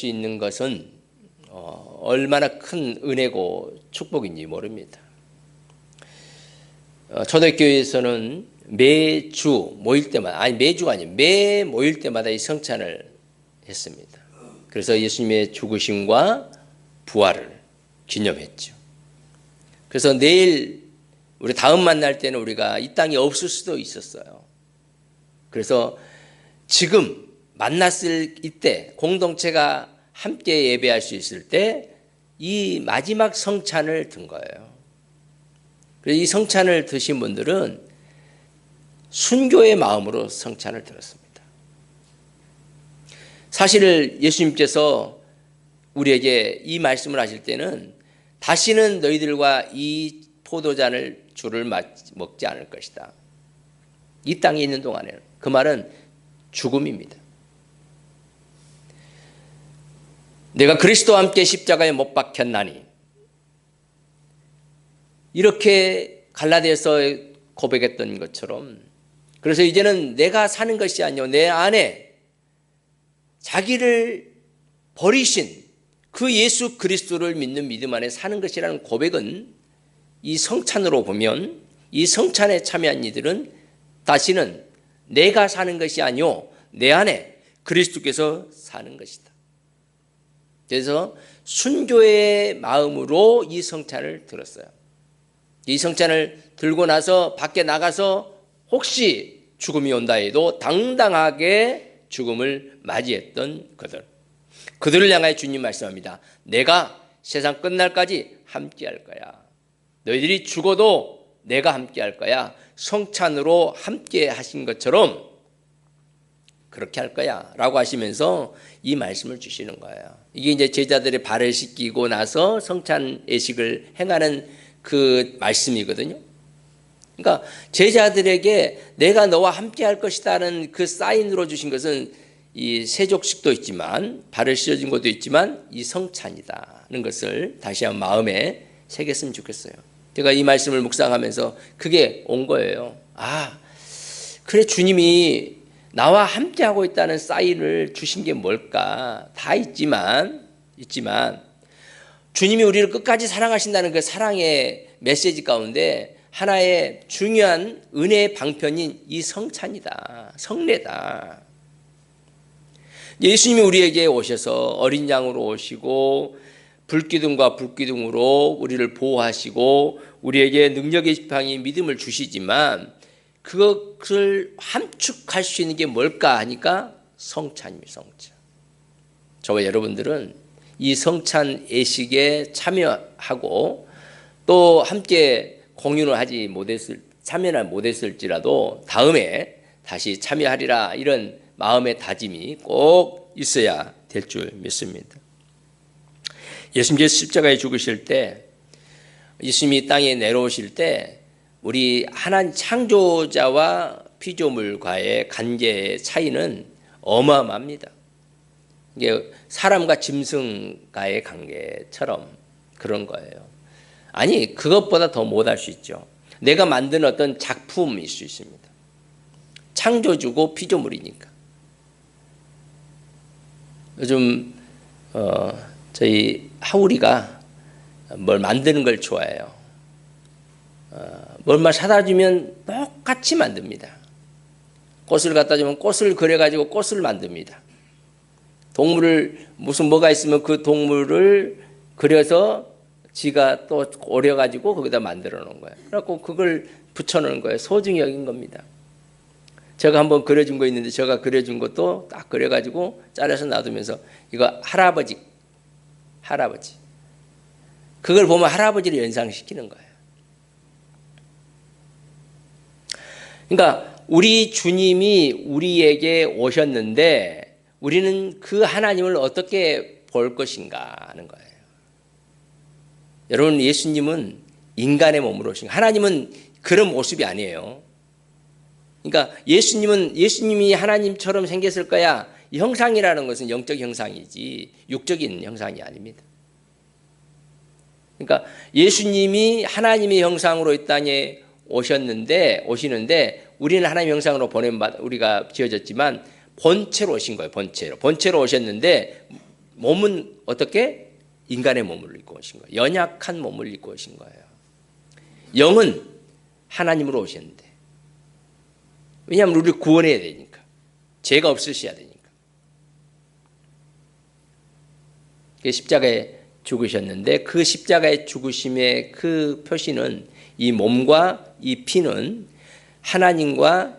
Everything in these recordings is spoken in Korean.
수 있는 것은 어, 얼마나 큰 은혜고 축복인지 모릅니다. 어, 초대교회에서는 매주 모일 때마다 아니 매주가 아니 매 모일 때마다 이 성찬을 했습니다. 그래서 예수님의 죽으심과 부활을 기념했죠. 그래서 내일 우리 다음 만날 때는 우리가 이 땅에 없을 수도 있었어요. 그래서 지금 만났을 이때 공동체가 함께 예배할 수 있을 때 이 마지막 성찬을 든 거예요. 그래서 이 성찬을 드신 분들은 순교의 마음으로 성찬을 들었습니다. 사실 예수님께서 우리에게 이 말씀을 하실 때는 다시는 너희들과 이 포도잔을 주를 먹지 않을 것이다. 이 땅에 있는 동안에는 그 말은 죽음입니다. 내가 그리스도와 함께 십자가에 못 박혔나니 이렇게 갈라디아서 고백했던 것처럼 그래서 이제는 내가 사는 것이 아니요 내 안에 자기를 버리신 그 예수 그리스도를 믿는 믿음 안에 사는 것이라는 고백은 이 성찬으로 보면 이 성찬에 참여한 이들은 다시는 내가 사는 것이 아니요 내 안에 그리스도께서 사는 것이다. 그래서 순교의 마음으로 이 성찬을 들었어요. 이 성찬을 들고 나서 밖에 나가서 혹시 죽음이 온다 해도 당당하게 죽음을 맞이했던 그들. 그들을 향하여 주님 말씀합니다. 내가 세상 끝날까지 함께 할 거야. 너희들이 죽어도 내가 함께 할 거야. 성찬으로 함께 하신 것처럼 그렇게 할 거야. 라고 하시면서 이 말씀을 주시는 거예요. 이게 이제 제자들의 발을 씻기고 나서 성찬 예식을 행하는 그 말씀이거든요. 그러니까 제자들에게 내가 너와 함께 할 것이다는 그 사인으로 주신 것은 이 세족식도 있지만 발을 씻어준 것도 있지만 이 성찬이다는 것을 다시 한번 마음에 새겼으면 좋겠어요. 제가 이 말씀을 묵상하면서 그게 온 거예요. 아, 그래 주님이 나와 함께 하고 있다는 사인을 주신 게 뭘까? 다 있지만 있지만 주님이 우리를 끝까지 사랑하신다는 그 사랑의 메시지 가운데 하나의 중요한 은혜의 방편인 이 성찬이다. 성례다. 예수님이 우리에게 오셔서 어린 양으로 오시고 불기둥과 불기둥으로 우리를 보호하시고 우리에게 능력의 지팡이 믿음을 주시지만 그것을 함축할 수 있는 게 뭘까 하니까 성찬입니다. 성찬. 저와 여러분들은 이 성찬 예식에 참여하고 또 함께 공연을 하지 못했을 참여를 못했을지라도 다음에 다시 참여하리라 이런 마음의 다짐이 꼭 있어야 될 줄 믿습니다. 예수님께서 십자가에 죽으실 때 예수님이 땅에 내려오실 때 우리 하나님 창조자와 피조물과의 관계의 차이는 어마어마합니다. 이게 사람과 짐승과의 관계처럼 그런 거예요. 아니, 그것보다 더 못할 수 있죠. 내가 만든 어떤 작품일 수 있습니다. 창조주고 피조물이니까. 요즘, 어, 저희 하울이가 뭘 만드는 걸 좋아해요. 어, 뭘만 사다 주면 똑같이 만듭니다. 꽃을 갖다 주면 꽃을 그려 가지고 꽃을 만듭니다. 동물을 무슨 뭐가 있으면 그 동물을 그려서 지가 또 오려 가지고 거기다 만들어 놓은 거예요. 그래갖고 그걸 붙여 놓은 거예요. 소중히 여긴 겁니다. 제가 한번 그려준 거 있는데 제가 그려준 것도 딱 그려가지고 잘라서 놔두면서 이거 할아버지, 할아버지. 그걸 보면 할아버지를 연상시키는 거예요. 그러니까 우리 주님이 우리에게 오셨는데 우리는 그 하나님을 어떻게 볼 것인가 하는 거예요. 여러분 예수님은 인간의 몸으로 오신 하나님은 그런 모습이 아니에요. 그러니까 예수님은 예수님이 하나님처럼 생겼을 거야. 형상이라는 것은 영적 형상이지 육적인 형상이 아닙니다. 그러니까 예수님이 하나님의 형상으로 이 땅에 오셨는데 오시는데 우리는 하나님 형상으로 보낸 우리가 지어졌지만 본체로 오신 거예요. 본체로 본체로 오셨는데 몸은 어떻게 인간의 몸을 입고 오신 거예요. 연약한 몸을 입고 오신 거예요. 영은 하나님으로 오셨는데 왜냐하면 우리 구원해야 되니까 죄가 없으셔야 되니까 그 십자가에 죽으셨는데 그 십자가의 죽으심의 그 표시는 이 몸과 이 피는 하나님과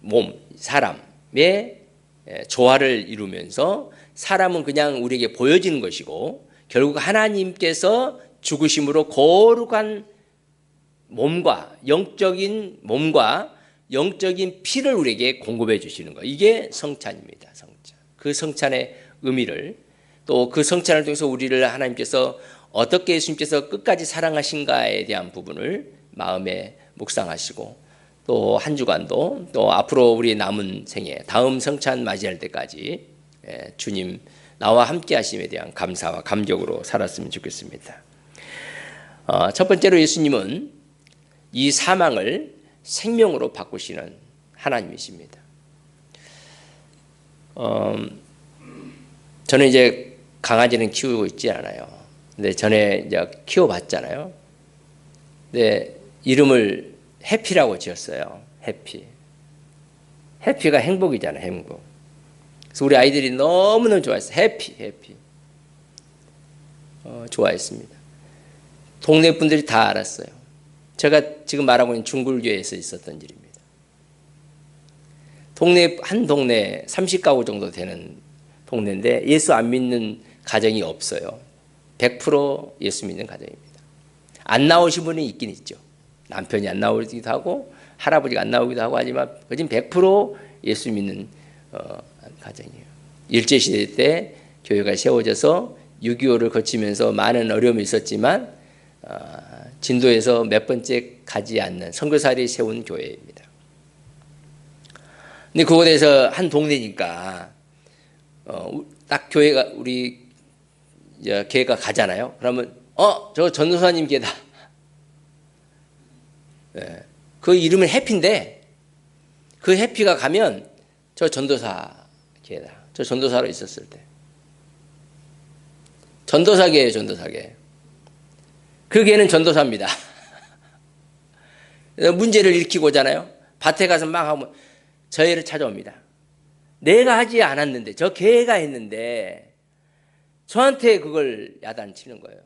몸 사람의 조화를 이루면서 사람은 그냥 우리에게 보여지는 것이고 결국 하나님께서 죽으심으로 거룩한 몸과 영적인 몸과 영적인 피를 우리에게 공급해 주시는 거. 이게 성찬입니다. 성찬. 그 성찬의 의미를 또 그 성찬을 통해서 우리를 하나님께서 어떻게 예수님께서 끝까지 사랑하신가에 대한 부분을 마음에 묵상하시고 또 한 주간도 또 앞으로 우리 남은 생에 다음 성찬 맞이할 때까지 예, 주님 나와 함께 하심에 대한 감사와 감격으로 살았으면 좋겠습니다. 어, 첫 번째로 예수님은 이 사망을 생명으로 바꾸시는 하나님이십니다. 어, 저는 이제 강아지는 키우고 있지 않아요. 근데 전에 이제 키워봤잖아요. 근데 이름을 해피라고 지었어요. 해피. 해피가 행복이잖아요. 행복. 그래서 우리 아이들이 너무너무 좋아했어요. 해피, 해피. 어, 좋아했습니다. 동네 분들이 다 알았어요. 제가 지금 말하고 있는 중불교에서 있었던 일입니다. 동네 한 동네 30가구 정도 되는 동네인데 예수 안 믿는 가정이 없어요. 100% 예수 믿는 가정입니다. 안 나오신 분이 있긴 있죠. 남편이 안 나오기도 하고 할아버지가 안 나오기도 하고 하지만 거진 100% 예수 믿는 어, 가정이에요. 일제 시대 때 교회가 세워져서 6.25를 거치면서 많은 어려움이 있었지만 어, 진도에서 몇 번째 가지 않는 선교사들이 세운 교회입니다. 근데 그곳에서 한 동네니까 어, 딱 교회가 우리 교회가 가잖아요. 그러면 어 저 전도사님 계다. 네. 그 이름은 해피인데 그 해피가 가면 저 전도사 계다. 저 전도사로 있었을 때 전도사계예요, 전도사계. 그 개는 전도사입니다. 문제를 일으키고잖아요. 밭에 가서 막 하면 저 애를 찾아옵니다. 내가 하지 않았는데 저 개가 했는데 저한테 그걸 야단치는 거예요.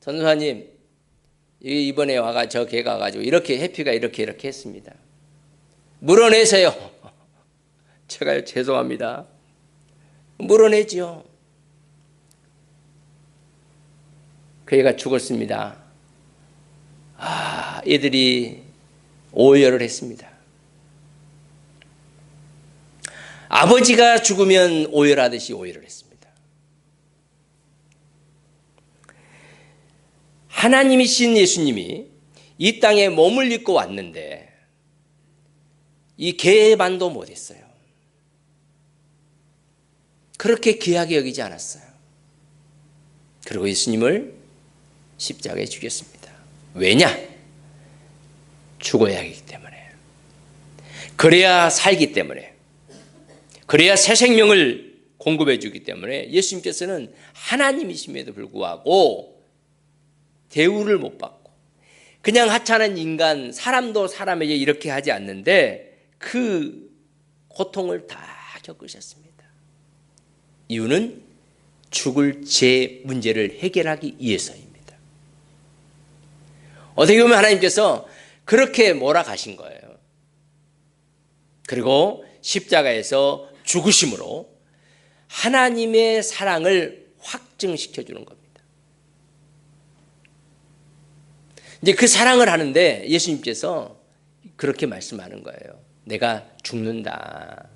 전도사님 이번에 와가 저 개가 가지고 이렇게 해피가 이렇게 이렇게 했습니다. 물어내세요. 제가 죄송합니다. 물어내지요. 그 애가 죽었습니다. 아, 애들이 오열을 했습니다. 아버지가 죽으면 오열하듯이 오열을 했습니다. 하나님이신 예수님이 이 땅에 몸을 입고 왔는데 이 개반도 못했어요. 그렇게 귀하게 여기지 않았어요. 그리고 예수님을 십자가에 죽였습니다. 왜냐? 죽어야 하기 때문에. 그래야 살기 때문에. 그래야 새 생명을 공급해 주기 때문에 예수님께서는 하나님이심에도 불구하고 대우를 못 받고 그냥 하찮은 인간, 사람도 사람에게 이렇게 하지 않는데 그 고통을 다 겪으셨습니다. 이유는 죽을 제 문제를 해결하기 위해서입니다. 어떻게 보면 하나님께서 그렇게 몰아가신 거예요. 그리고 십자가에서 죽으심으로 하나님의 사랑을 확증시켜 주는 겁니다. 이제 그 사랑을 하는데 예수님께서 그렇게 말씀하는 거예요. 내가 죽는다.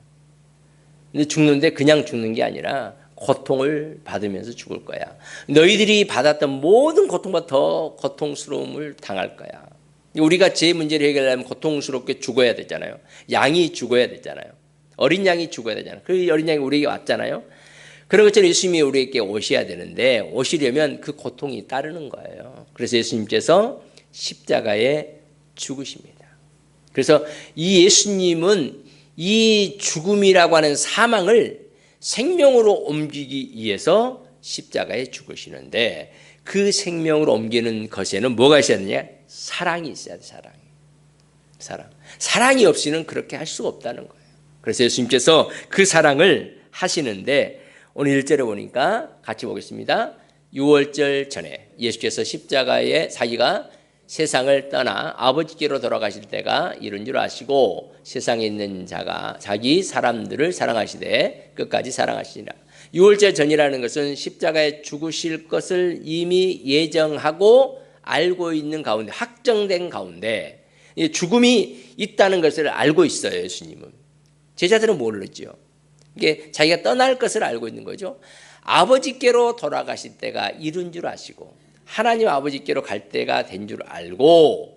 근데 죽는데 그냥 죽는 게 아니라 고통을 받으면서 죽을 거야. 너희들이 받았던 모든 고통보다 더 고통스러움을 당할 거야. 우리가 제 문제를 해결하려면 고통스럽게 죽어야 되잖아요. 양이 죽어야 되잖아요. 어린 양이 죽어야 되잖아요. 그 어린 양이 우리에게 왔잖아요. 그런 것처럼 예수님이 우리에게 오셔야 되는데 오시려면 그 고통이 따르는 거예요. 그래서 예수님께서 십자가에 죽으십니다. 그래서 이 예수님은 이 죽음이라고 하는 사망을 생명으로 옮기기 위해서 십자가에 죽으시는데 그 생명으로 옮기는 것에는 뭐가 있어야 되냐? 사랑이 있어야 돼, 사랑. 사랑. 사랑이 없이는 그렇게 할 수가 없다는 거예요. 그래서 예수님께서 그 사랑을 하시는데 오늘 1절에 보니까 같이 보겠습니다. 6월절 전에 예수께서 십자가에 자기가 세상을 떠나 아버지께로 돌아가실 때가 이른 줄 아시고 세상에 있는 자가 자기 사람들을 사랑하시되 끝까지 사랑하시니라. 6월절 전이라는 것은 십자가에 죽으실 것을 이미 예정하고 알고 있는 가운데 확정된 가운데 죽음이 있다는 것을 알고 있어요 예수님은 제자들은 모르죠 이게 자기가 떠날 것을 알고 있는 거죠 아버지께로 돌아가실 때가 이른 줄 아시고 하나님 아버지께로 갈 때가 된 줄 알고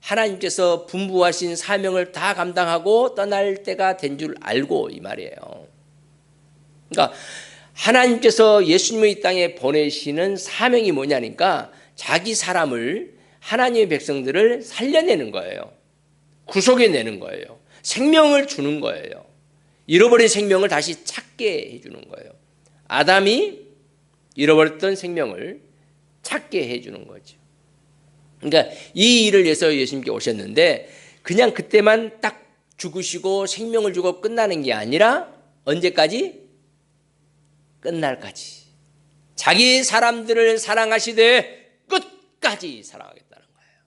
하나님께서 분부하신 사명을 다 감당하고 떠날 때가 된 줄 알고 이 말이에요. 그러니까 하나님께서 예수님을 이 땅에 보내시는 사명이 뭐냐니까 자기 사람을 하나님의 백성들을 살려내는 거예요. 구속해내는 거예요. 생명을 주는 거예요. 잃어버린 생명을 다시 찾게 해주는 거예요. 아담이 잃어버렸던 생명을 찾게 해주는 거죠. 그러니까 이 일을 위해서 예수님께 오셨는데 그냥 그때만 딱 죽으시고 생명을 주고 끝나는 게 아니라 언제까지? 끝날까지. 자기 사람들을 사랑하시되 끝까지 사랑하겠다는 거예요.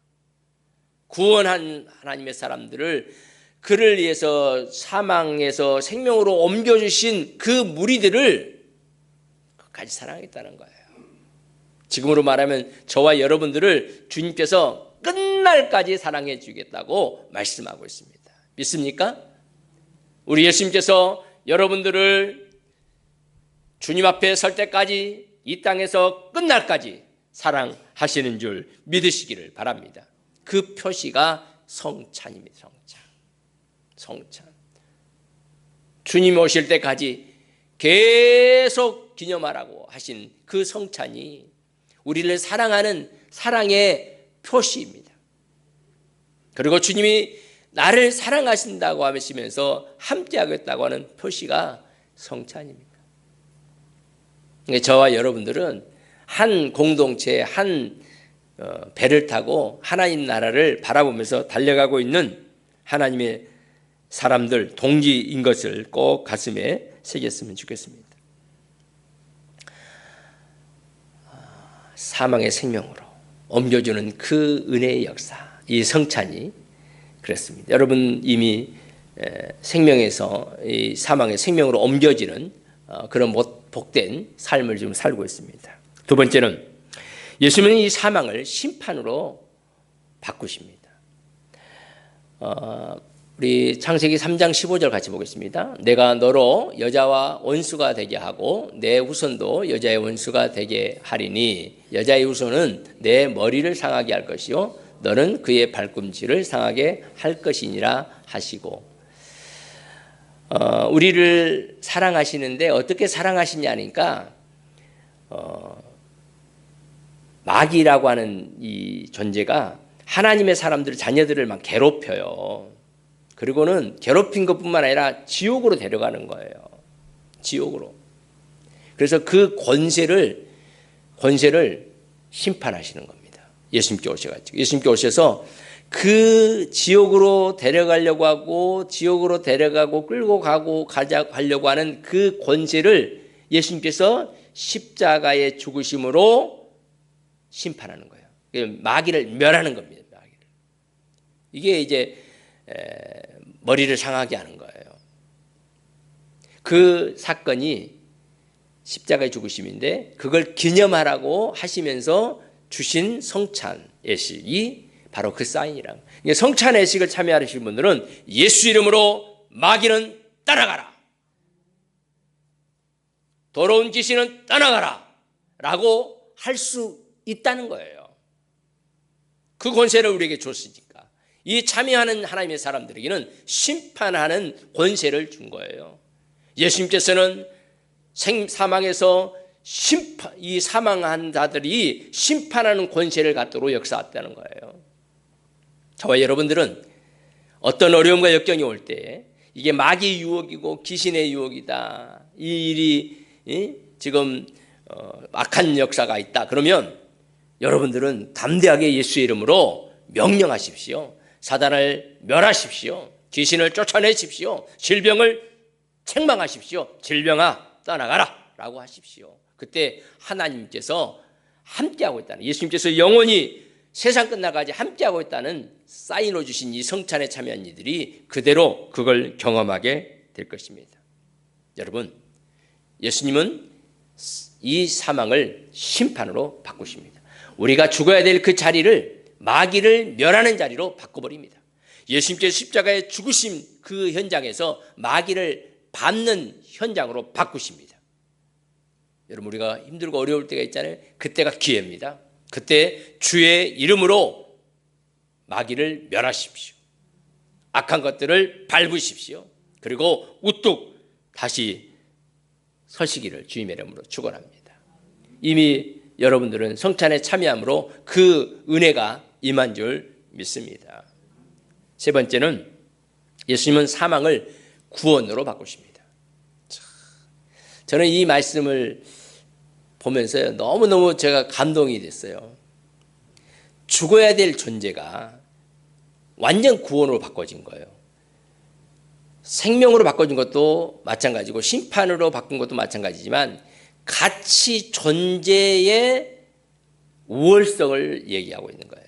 구원한 하나님의 사람들을 그를 위해서 사망에서 생명으로 옮겨주신 그 무리들을 끝까지 사랑하겠다는 거예요. 지금으로 말하면 저와 여러분들을 주님께서 끝날까지 사랑해 주겠다고 말씀하고 있습니다. 믿습니까? 우리 예수님께서 여러분들을 주님 앞에 설 때까지 이 땅에서 끝날까지 사랑하시는 줄 믿으시기를 바랍니다. 그 표시가 성찬입니다. 성찬. 주님 오실 때까지 계속 기념하라고 하신 그 성찬이 우리를 사랑하는 사랑의 표시입니다. 그리고 주님이 나를 사랑하신다고 하시면서 함께하겠다고 하는 표시가 성찬입니다. 그러니까 저와 여러분들은 한 공동체, 한 어, 배를 타고 하나님 나라를 바라보면서 달려가고 있는 하나님의 사람들, 동지인 것을 꼭 가슴에 새겼으면 좋겠습니다. 사망의 생명으로 옮겨주는 그 은혜의 역사, 이 성찬이 그렇습니다. 여러분 이미 생명에서 이 사망의 생명으로 옮겨지는 어, 그런 복된 삶을 지금 살고 있습니다. 두 번째는 예수님은 이 사망을 심판으로 바꾸십니다. 어, 우리 창세기 3장 15절 같이 보겠습니다. 내가 너로 여자와 원수가 되게 하고 내 후손도 여자의 원수가 되게 하리니 여자의 후손은 내 머리를 상하게 할 것이요 너는 그의 발꿈치를 상하게 할 것이니라 하시고 어, 우리를 사랑하시는데 어떻게 사랑하시냐니까 어, 마귀라고 하는 이 존재가 하나님의 사람들 자녀들을 막 괴롭혀요. 그리고는 괴롭힌 것뿐만 아니라 지옥으로 데려가는 거예요. 지옥으로. 그래서 그 권세를 권세를 심판하시는 겁니다. 예수님께 오셔가지고 예수님께 오셔서 그 지옥으로 데려가려고 하고 지옥으로 데려가고 끌고 가고 가자 가려고 하는 그 권세를 예수님께서 십자가의 죽으심으로 심판하는 거예요. 마귀를 멸하는 겁니다. 마귀를. 이게 이제 머리를 상하게 하는 거예요. 그 사건이 십자가의 죽으심인데 그걸 기념하라고 하시면서 주신 성찬 예식이 바로 그 사인이랑 성찬 예식을 참여하시는 분들은 예수 이름으로 마귀는 떠나가라. 더러운 귀신은 떠나가라. 라고 할 수 있다는 거예요. 그 권세를 우리에게 줬으니까. 이 참여하는 하나님의 사람들에게는 심판하는 권세를 준 거예요. 예수님께서는 생 사망에서 심판 이 사망한 자들이 심판하는 권세를 갖도록 역사했다는 거예요. 저와 여러분들은 어떤 어려움과 역경이 올 때 이게 마귀 유혹이고 귀신의 유혹이다. 이 일이 이? 지금 어, 악한 역사가 있다. 그러면 여러분들은 담대하게 예수의 이름으로 명령하십시오. 사단을 멸하십시오. 귀신을 쫓아내십시오. 질병을 책망하십시오. 질병아 떠나가라 라고 하십시오. 그때 하나님께서 함께하고 있다는 예수님께서 영원히 세상 끝나가지 함께하고 있다는 사인을 주신 이 성찬에 참여한 이들이 그대로 그걸 경험하게 될 것입니다. 여러분, 예수님은 이 사망을 심판으로 바꾸십니다. 우리가 죽어야 될 그 자리를 마귀를 멸하는 자리로 바꿔버립니다. 예수님께서 십자가의 죽으심 그 현장에서 마귀를 밟는 현장으로 바꾸십니다. 여러분 우리가 힘들고 어려울 때가 있잖아요. 그때가 기회입니다. 그때 주의 이름으로 마귀를 멸하십시오. 악한 것들을 밟으십시오. 그리고 우뚝 다시 서시기를 주님의 이름으로 축원합니다. 이미 여러분들은 성찬에 참여함으로 그 은혜가 임한 줄 믿습니다. 세 번째는 예수님은 사망을 구원으로 바꾸십니다. 저는 이 말씀을 보면서 너무너무 제가 감동이 됐어요. 죽어야 될 존재가 완전 구원으로 바꿔진 거예요. 생명으로 바꿔진 것도 마찬가지고 심판으로 바꾼 것도 마찬가지지만 가치 존재의 우월성을 얘기하고 있는 거예요.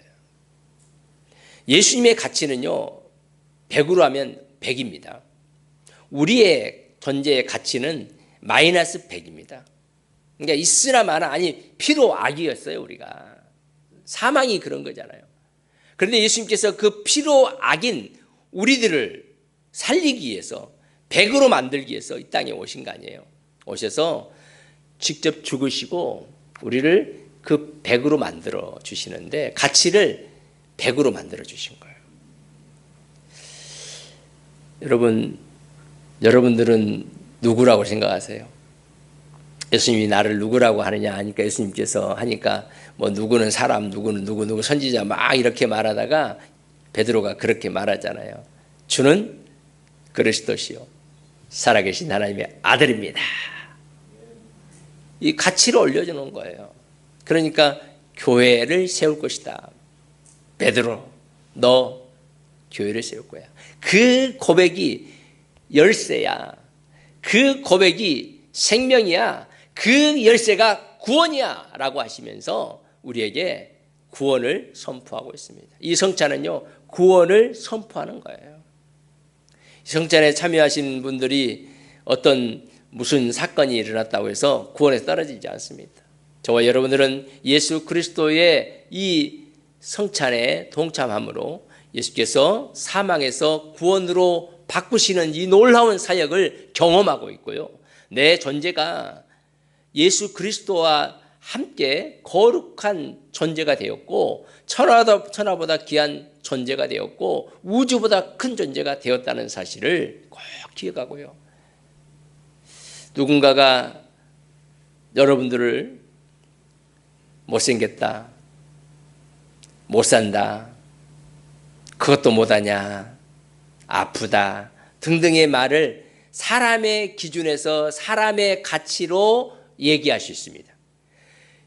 예수님의 가치는요, 100으로 하면 100입니다. 우리의 존재의 가치는 마이너스 100입니다. 그러니까 있으나 마나 아니 피로 악이었어요 우리가 사망이 그런 거잖아요. 그런데 예수님께서 그 피로 악인 우리들을 살리기 위해서 백으로 만들기 위해서 이 땅에 오신 거 아니에요. 오셔서 직접 죽으시고 우리를 그 백으로 만들어 주시는데 가치를 백으로 만들어 주신 거예요. 여러분 여러분들은 누구라고 생각하세요? 예수님이 나를 누구라고 하느냐 하니까 예수님께서 하니까 뭐 누구는 사람, 누구는 누구, 누구 선지자 막 이렇게 말하다가 베드로가 그렇게 말하잖아요. 주는 그리스도시요. 살아계신 하나님의 아들입니다. 이 가치를 올려주는 거예요. 그러니까 교회를 세울 것이다. 베드로, 너 교회를 세울 거야. 그 고백이 열쇠야. 그 고백이 생명이야. 그 열쇠가 구원이야. 라고 하시면서 우리에게 구원을 선포하고 있습니다. 이 성찬은요, 구원을 선포하는 거예요. 성찬에 참여하신 분들이 어떤 무슨 사건이 일어났다고 해서 구원에서 떨어지지 않습니다. 저와 여러분들은 예수 그리스도의 이 성찬에 동참함으로 예수께서 사망에서 구원으로 바꾸시는 이 놀라운 사역을 경험하고 있고요. 내 존재가 예수 그리스도와 함께 거룩한 존재가 되었고 천하보다, 천하보다 귀한 존재가 되었고 우주보다 큰 존재가 되었다는 사실을 꼭 기억하고요. 누군가가 여러분들을 못생겼다, 못 산다, 그것도 못하냐, 아프다 등등의 말을 사람의 기준에서 사람의 가치로 얘기할 수 있습니다.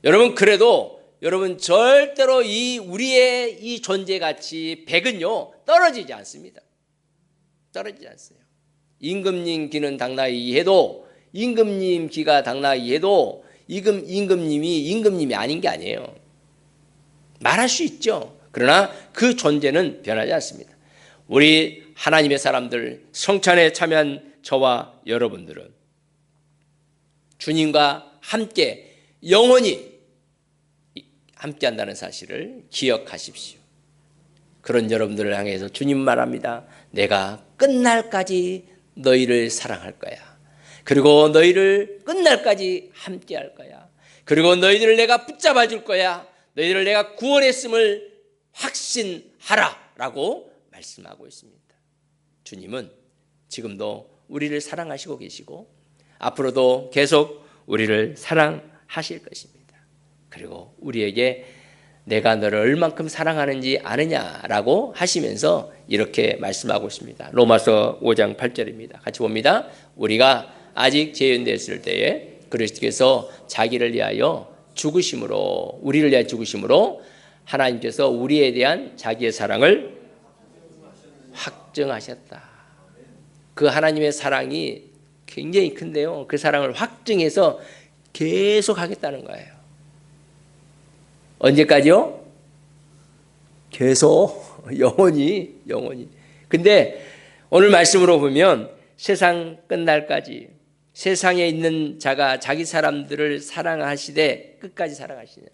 여러분 그래도 여러분 절대로 이 우리의 이 존재 가치 백은요 떨어지지 않습니다. 떨어지지 않어요. 임금님 기는 당나이 해도 임금님 기가 당나이 해도 임금 임금님이 임금님이 아닌 게 아니에요. 말할 수 있죠. 그러나 그 존재는 변하지 않습니다. 우리 하나님의 사람들 성찬에 참여한 저와 여러분들은 주님과 함께 영원히 함께 한다는 사실을 기억하십시오. 그런 여러분들을 향해서 주님 말합니다. 내가 끝날까지 너희를 사랑할 거야. 그리고 너희를 끝날까지 함께 할 거야. 그리고 너희들을 내가 붙잡아 줄 거야. 너희들을 내가 구원했음을 확신하라. 라고 말씀하고 있습니다. 주님은 지금도 우리를 사랑하시고 계시고 앞으로도 계속 우리를 사랑하실 것입니다. 그리고 우리에게 내가 너를 얼만큼 사랑하는지 아느냐라고 하시면서 이렇게 말씀하고 있습니다. 로마서 5장 8절입니다. 같이 봅니다. 우리가 아직 재현됐을 때에 그리스도께서 자기를 위하여 죽으심으로 우리를 위하여 죽으심으로 하나님께서 우리에 대한 자기의 사랑을 확증하셨다. 그 하나님의 사랑이 굉장히 큰데요. 그 사랑을 확증해서 계속 하겠다는 거예요. 언제까지요? 계속 영원히 영원히. 근데 오늘 말씀으로 보면 세상 끝날까지 세상에 있는 자가 자기 사람들을 사랑하시되 끝까지 사랑하시냐.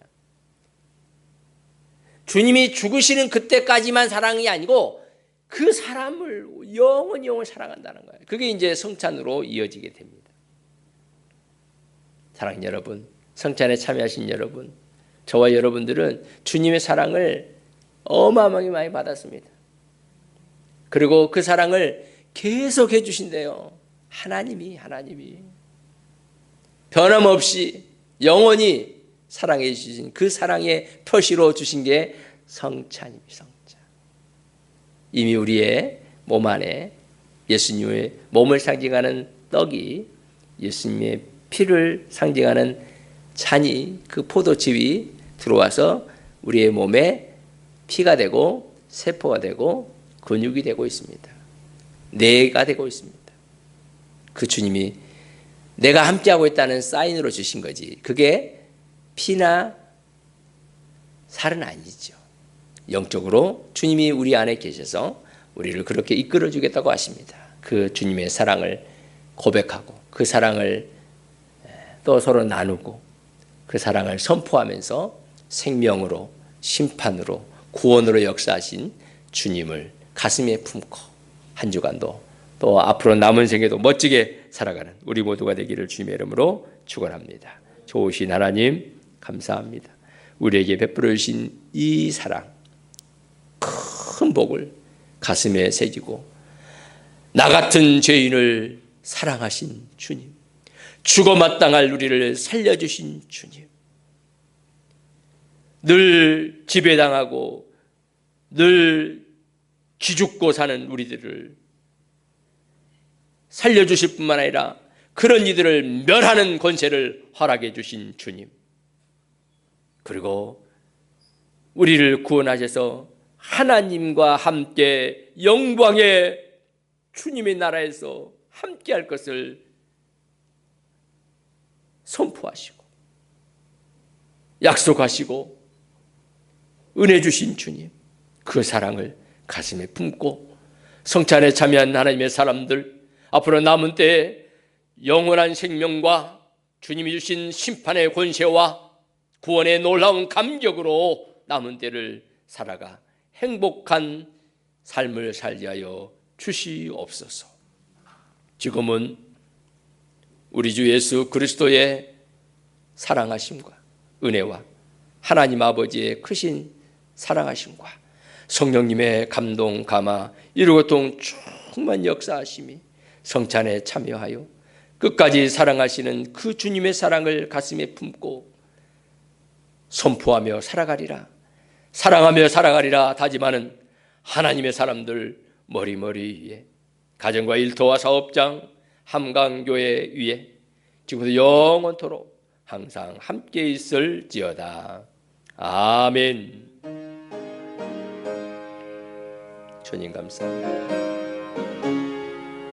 주님이 죽으시는 그때까지만 사랑이 아니고 그 사람을 영원히 영원 사랑한다는 거예요. 그게 이제 성찬으로 이어지게 됩니다. 사랑 여러분, 성찬에 참여하신 여러분, 저와 여러분들은 주님의 사랑을 어마어마하게 많이 받았습니다. 그리고 그 사랑을 계속 해주신대요. 하나님이, 하나님이. 변함없이 영원히 사랑해 주신 그 사랑의 표시로 주신 게 성찬입니다. 성찬. 이미 우리의 몸 안에 예수님의 몸을 상징하는 떡이 예수님의 피를 상징하는 잔이 그 포도즙이 들어와서 우리의 몸에 피가 되고 세포가 되고 근육이 되고 있습니다. 뇌가 되고 있습니다. 그 주님이 내가 함께하고 있다는 사인으로 주신 거지. 그게 피나 살은 아니죠. 영적으로 주님이 우리 안에 계셔서 우리를 그렇게 이끌어 주겠다고 하십니다. 그 주님의 사랑을 고백하고 그 사랑을 또 서로 나누고 그 사랑을 선포하면서 생명으로 심판으로 구원으로 역사하신 주님을 가슴에 품고 한 주간도 또 앞으로 남은 생에도 멋지게 살아가는 우리 모두가 되기를 주님의 이름으로 축원합니다. 좋으신 하나님 감사합니다. 우리에게 베풀어 주신 이 사랑 큰 복을 가슴에 새기고 나 같은 죄인을 사랑하신 주님 죽어 마땅할 우리를 살려주신 주님 늘 지배당하고 늘 기죽고 사는 우리들을 살려주실 뿐만 아니라 그런 이들을 멸하는 권세를 허락해 주신 주님. 그리고 우리를 구원하셔서 하나님과 함께 영광의 주님의 나라에서 함께 할 것을 선포하시고 약속하시고 은혜 주신 주님 그 사랑을 가슴에 품고 성찬에 참여한 하나님의 사람들 앞으로 남은 때에 영원한 생명과 주님이 주신 심판의 권세와 구원의 놀라운 감격으로 남은 때를 살아가 행복한 삶을 살게 하여 주시옵소서. 지금은 우리 주 예수 그리스도의 사랑하심과 은혜와 하나님 아버지의 크신 사랑하심과 성령님의 감동 감화 이루고 통 충만 역사하심이 성찬에 참여하여 끝까지 사랑하시는 그 주님의 사랑을 가슴에 품고 선포하며 살아가리라. 사랑하며 살아가리라 다짐하는 하나님의 사람들 머리머리 위에 가정과 일터와 사업장 함강교회 위에 지금부터 영원토록 항상 함께 있을지어다. 아멘. 주님 감사합니다.